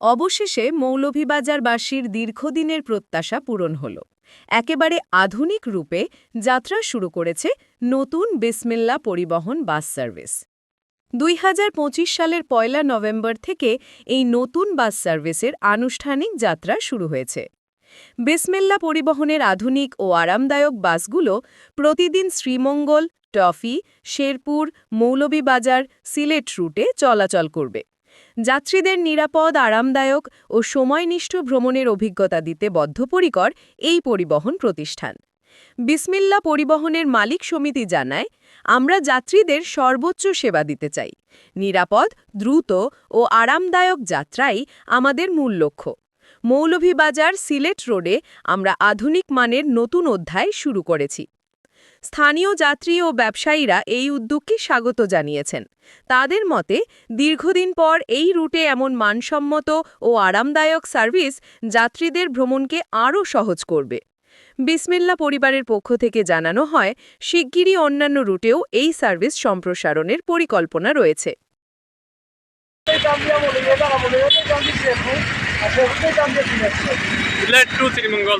অবশেষে মৌলভীবাজারবাসীর দীর্ঘদিনের প্রত্যাশা পূরণ হল। একেবারে আধুনিক রূপে যাত্রা শুরু করেছে নতুন বিসমিল্লা পরিবহন বাস সার্ভিস। দুই হাজার পঁচিশ সালের পয়লা নভেম্বর থেকে এই নতুন বাস সার্ভিসের আনুষ্ঠানিক যাত্রা শুরু হয়েছে। বিসমিল্লা পরিবহনের আধুনিক ও আরামদায়ক বাসগুলো প্রতিদিন শ্রীমঙ্গল, টফি, শেরপুর, মৌলভীবাজার, সিলেট রুটে চলাচল করবে। যাত্রীদের নিরাপদ, আরামদায়ক ও সময়নিষ্ঠ ভ্রমণের অভিজ্ঞতা দিতে বদ্ধপরিকর এই পরিবহন প্রতিষ্ঠান। বিসমিল্লা পরিবহনের মালিক সমিতি জানায়, আমরা যাত্রীদের সর্বোচ্চ সেবা দিতে চাই। নিরাপদ, দ্রুত ও আরামদায়ক যাত্রাই আমাদের মূল লক্ষ্য। মৌলভীবাজার সিলেট রোডে আমরা আধুনিক মানের নতুন অধ্যায় শুরু করেছি। স্থানীয় যাত্রী ও ব্যবসায়ীরা এই উদ্যোগকে স্বাগত জানিয়েছেন। তাদের মতে, দীর্ঘদিন পর এই রুটে এমন মানসম্মত ও আরামদায়ক সার্ভিস যাত্রীদের ভ্রমণকে আরও সহজ করবে। বিসমিল্লা পরিবারের পক্ষ থেকে জানানো হয়, শিগগিরই অন্যান্য রুটেও এই সার্ভিস সম্প্রসারণের পরিকল্পনা রয়েছে। টু শ্রীমঙ্গল